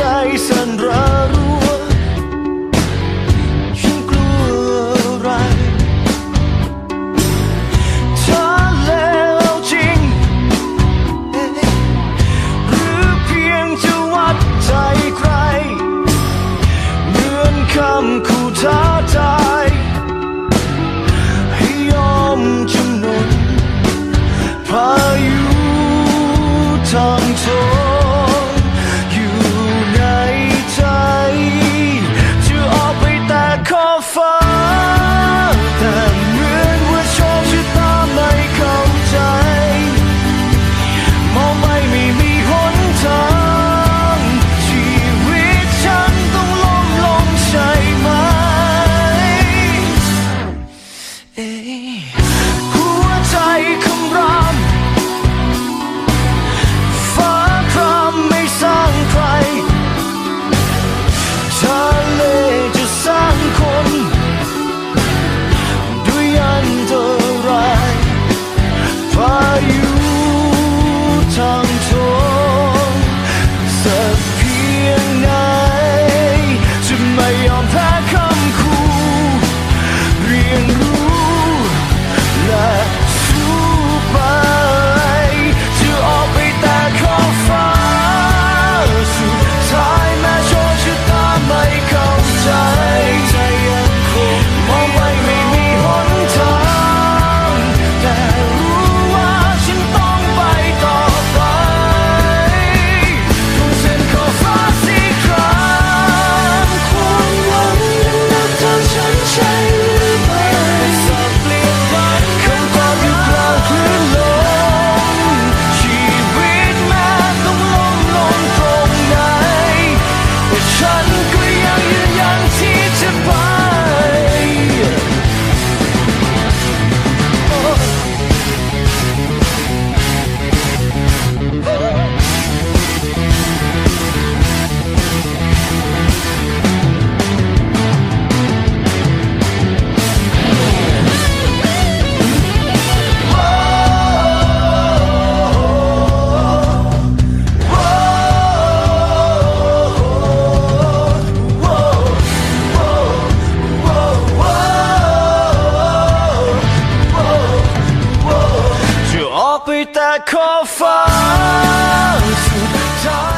ใจสั่นระรัวฉันกลัวอะไรเธอแล้วจริง หรือเพียงจะวัดใจใคร เหมือนคำคู่ท้าทายให้ยอมจำนนพายุทางโท อกไปแต่ขอฟ้าสุดท้าย